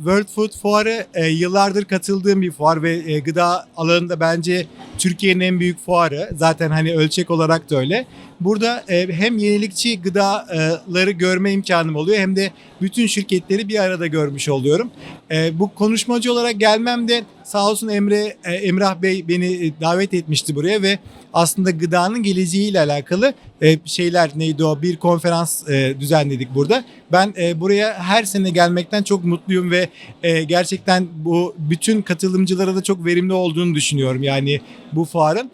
World Food Fuarı e, yıllardır katıldığım bir fuar ve e, gıda alanında bence Türkiye'nin en büyük fuarı. Zaten hani ölçek olarak da öyle. Burada e, hem yenilikçi gıdaları görme imkanım oluyor hem de bütün şirketleri bir arada görmüş oluyorum. E, bu konuşmacı olarak gelmem de sağ olsun Emre e, Emrah Bey beni e, davet etmişti buraya ve aslında gıdanın geleceğiyle alakalı e, şeyler neydi o bir konferans düzenledik burada. Ben buraya her sene gelmekten çok mutluyum ve gerçekten bu bütün katılımcılara da çok verimli olduğunu düşünüyorum yani bu fuarın.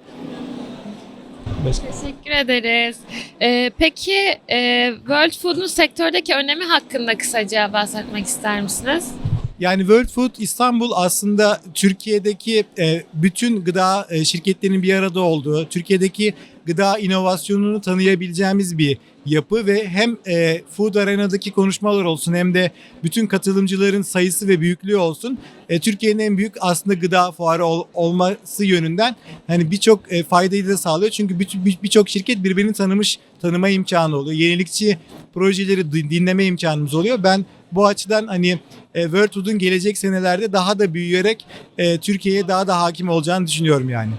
Teşekkür ederiz. Ee, peki e, World Food'un sektördeki önemi hakkında kısaca bahsetmek ister misiniz? Yani World Food İstanbul aslında Türkiye'deki e, bütün gıda e, şirketlerinin bir arada olduğu, Türkiye'deki gıda inovasyonunu tanıyabileceğimiz bir yapı ve hem e, Food Arena'daki konuşmalar olsun hem de bütün katılımcıların sayısı ve büyüklüğü olsun e, Türkiye'nin en büyük aslında gıda fuarı ol- olması yönünden hani birçok e, faydayı da sağlıyor. Çünkü bütün- bir- birçok şirket birbirini tanımış, tanıma imkanı oluyor. Yenilikçi projeleri di- dinleme imkanımız oluyor. Ben bu açıdan hani e, World Food'un gelecek senelerde daha da büyüyerek e, Türkiye'ye daha da hakim olacağını düşünüyorum yani.